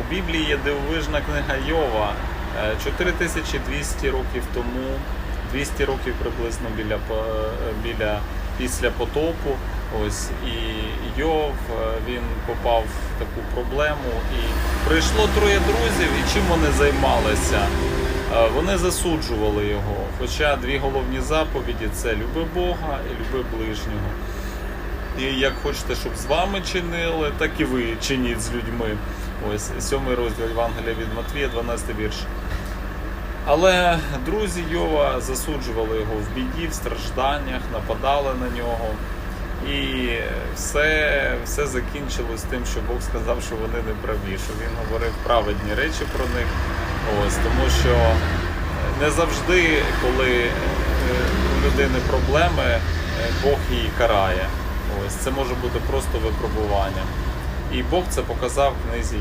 У Біблії є дивовижна книга Йова. Е, 4200 років тому, 200 років приблизно біля, е, біля після потопу. Ось і Йов е, він попав в таку проблему. І прийшло троє друзів, і чим вони займалися? Е, Вони засуджували його. Хоча дві головні заповіді це люби Бога і люби ближнього. І як хочете, щоб з вами чинили, так і ви чиніть з людьми. Ось сьомий розділ Євангелія від Матвія, 12 вірш. Але друзі Йова засуджували його в біді, в стражданнях, нападали на нього. І все, все закінчилось тим, що Бог сказав, що вони не праві, що він говорив праведні речі про них. Ось, тому що не завжди, коли е, у людини проблеми, е, Бог її карає. Ось це може бути просто випробування. І Бог це показав в книзі.